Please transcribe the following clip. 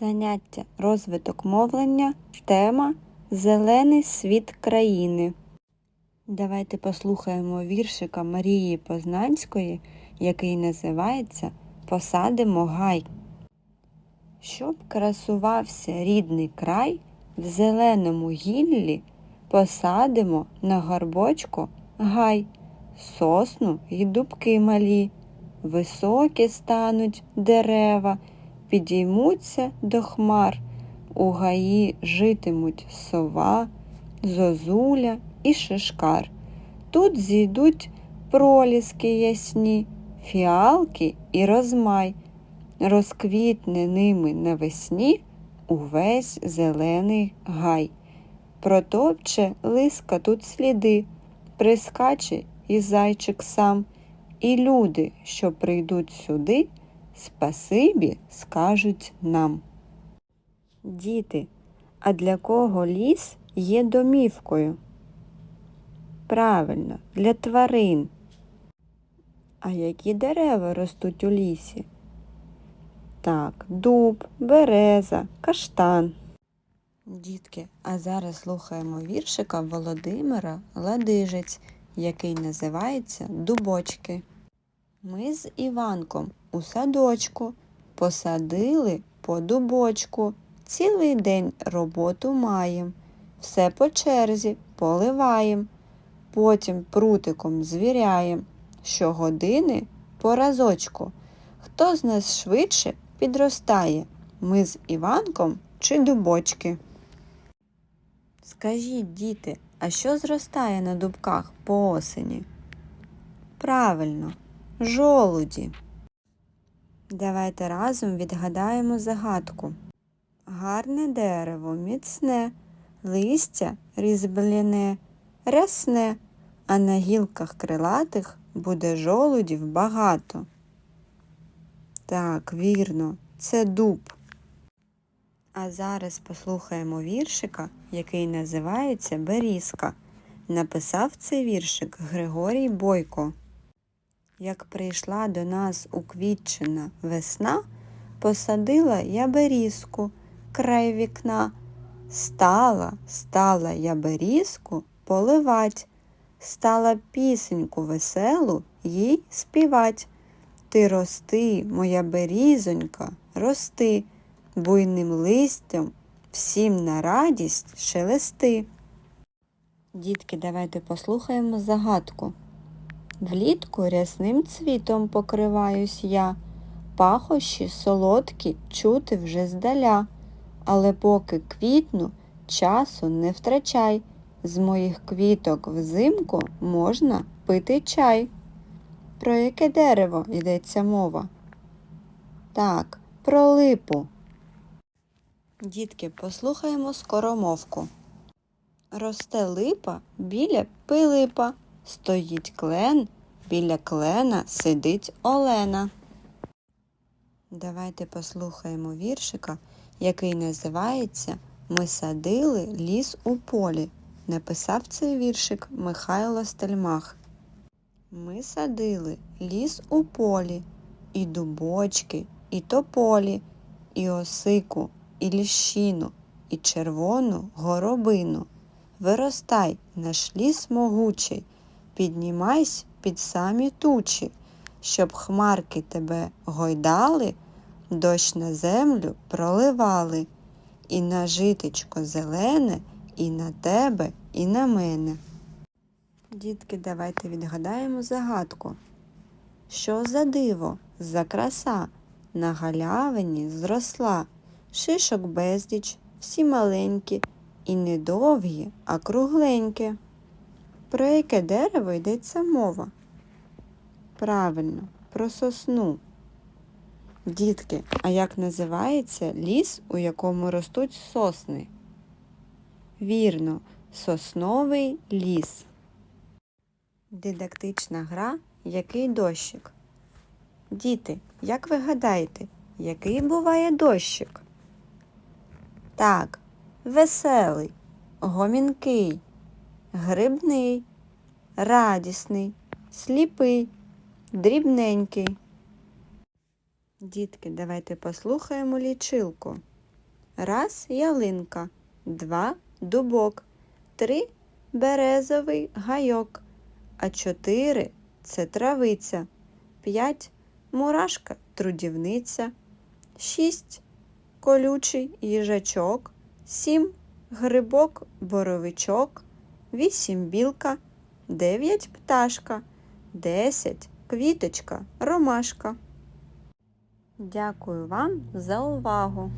Заняття розвиток мовлення. Тема Зелений світ країни. Давайте послухаємо віршика Марії Познанської, який називається Посадимо гай. Щоб красувався рідний край, в зеленому гіллі посадимо на горбочку гай, сосну й дубки малі, високі стануть дерева, підіймуться до хмар, у гаї житимуть сова, зозуля і шишкар. Тут зійдуть проліски ясні, фіалки і розмай, розквітне ними навесні увесь зелений гай. Протопче лиска тут сліди, прискаче і зайчик сам, і люди, що прийдуть сюди, спасибі скажуть нам. Діти, а для кого ліс є домівкою? Правильно, для тварин. А які дерева ростуть у лісі? Так, дуб, береза, каштан. Дітки, а зараз слухаємо віршика Володимира Ладижець, який називається Дубочки. Ми з Іванком у садочку посадили по дубочку. Цілий день роботу маєм. Все по черзі поливаєм. Потім прутиком звіряєм. Щогодини по разочку. Хто з нас швидше підростає? Ми з Іванком чи дубочки? Скажіть, діти, а що зростає на дубках по осені? Правильно, жолуді. Давайте разом відгадаємо загадку. Гарне дерево міцне, листя різьбляне, рясне, а на гілках крилатих буде жолудів багато. Так, вірно, це дуб. А зараз послухаємо віршика, який називається Берізка. Написав цей віршик Григорій Бойко. Як прийшла до нас уквітчена весна, посадила я берізку край вікна. Стала, стала я берізку поливать, стала пісеньку веселу їй співать. Ти рости, моя берізонька, рости, буйним листям всім на радість шелести. Дітки, давайте послухаємо загадку. Влітку рясним цвітом покриваюсь я, пахощі солодкі чути вже здаля, але поки квітну, часу не втрачай, з моїх квіток взимку можна пити чай. Про яке дерево йдеться мова? Так, про липу. Дітки, послухаємо скоромовку. Росте липа біля пилипа, стоїть клен, біля клена сидить Олена. Давайте послухаємо віршика, який називається Ми садили ліс у полі. Написав цей віршик Михайло Стельмах. Ми садили ліс у полі, і дубочки, і тополі, і осику, і ліщину, і червону горобину. Виростай, наш ліс могучий, піднімайсь під самі тучі, щоб хмарки тебе гойдали, дощ на землю проливали, і на житечко зелене, і на тебе, і на мене. Дітки, давайте відгадаємо загадку. Що за диво, за краса на галявині зросла, шишок безліч, всі маленькі, і не довгі, а кругленькі. Про яке дерево йдеться мова? Правильно, про сосну. Дітки, а як називається ліс, у якому ростуть сосни? Вірно, сосновий ліс. Дидактична гра Який дощик? Діти, як ви гадаєте, який буває дощик? Так, веселий, гомінкий, грибний, радісний, сліпий, дрібненький. Дітки, давайте послухаємо лічилку. Раз ялинка, два дубок, три березовий гайок, а чотири це травиця, п'ять мурашка трудівниця, шість колючий їжачок, сім грибок боровичок, вісім білка, дев'ять пташка, десять квіточка ромашка. Дякую вам за увагу!